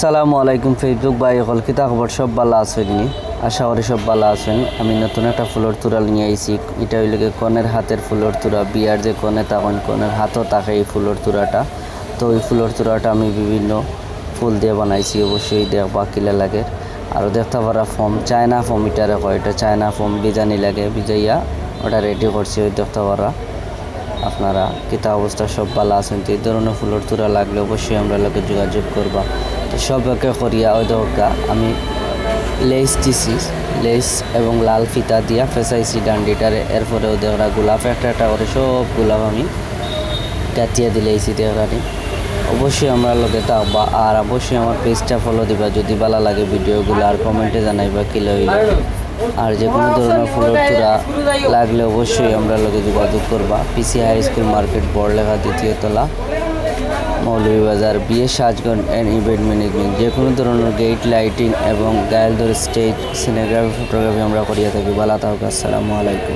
সালামু আলাইকুম ফেসবুক ভাই হল কিতা খবর সব ভালো আছেন আশা করি সব ভালো আছেন। আমি নতুন একটা ফুলের তুরা নিয়ে আইছি। এটা হইলে কনের হাতের ফুলের তুরা বিয়ার যে কনে তখন কনের হাতও থাকে এই ফুলের তুরাটা তো এই ফুলের তুরাটা আমি বিভিন্ন ফুল দিয়ে বানাইছি, অবশ্যই দেখবা কিলা লাগে। আর দেখতে পারা ফর্ম চায়না ফর্ম এটারে কয়, এটা চায়না ফর্ম বিজানি লাগে, বিজাইয়া ওটা রেডি করছি ওই দেখতে পারা। আপনারা কিতা অবস্থা সব ভালো আছেন, তো এই ধরনের ফুলের তুরা লাগলে অবশ্যই আমরা লোকে যোগাযোগ করবা। সবকে করিয়া ওই দরকার আমি লেস দিছি লেস এবং লাল ফিতা দিয়া ফেসাইছি ডান্ডিটারে। এরপরে ওদের ওরা গোলাপ, একটা একটা করে সব গোলাপ আমি কাটিয়ে দিলেইছি দেওয়ারি অবশ্যই আমরা লোকে থাকবা আর অবশ্যই আমার পেজটা ফলো দিবা। যদি ভালো লাগে ভিডিওগুলো আর কমেন্টে জানাইবা কি লইলে আর যে কোনো ধরনের ফুলের তুরা লাগলে অবশ্যই আমরা লোকে যোগাযোগ করবা। PC high school market Barlekha দ্বিতীয় তলা। মৌলভীবাজার বিয়ে সাজগঞ্জ অ্যান্ড ইভেন্ট ম্যানেজমেন্ট যে কোনো ধরনের গেট লাইটিং এবং গায়েলদর স্টেজ সিনেগ্রাফি ফটোগ্রাফি আমরা করিয়া থাকি। ভালো থাকুক আসসালামু আলাইকুম।